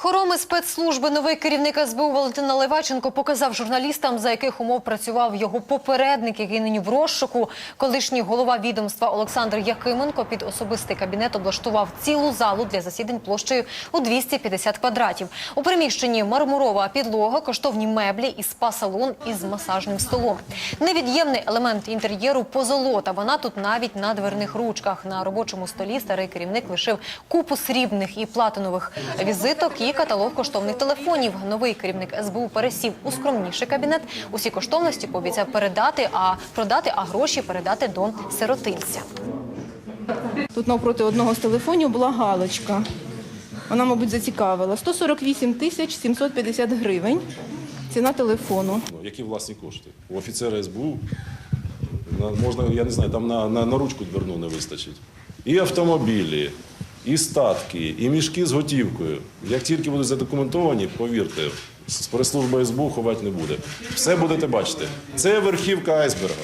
Хороми спецслужби новий керівник СБУ Валентин Наливайченко показав журналістам, за яких умов працював його попередник, який нині в розшуку. Колишній голова відомства Олександр Якименко під особистий кабінет облаштував цілу залу для засідань площею у 250 квадратів. У приміщенні мармурова підлога, коштовні меблі і спа-салон із масажним столом. Невід'ємний елемент інтер'єру позолота. Вона тут навіть на дверних ручках. На робочому столі старий керівник лишив купу срібних і платинових візиток і каталог коштовних телефонів. Новий керівник СБУ пересів у скромніший кабінет. Усі коштовності пообіцяв передати, а продати, а гроші передати до сиротильця. Тут навпроти одного з телефонів була галочка. Вона, мабуть, зацікавила. 148 тисяч 750 гривень. Ціна телефону. Ну, Які власні кошти? У офіцера СБУ на- можна, я не знаю, там на, на, на ручку дверну не вистачить. І автомобілі, і статки, і мішки з готівкою. Як тільки будуть задокументовані, повірте, з прес-служба СБУ ховати не буде. Все будете бачити. Це верхівка айсберга.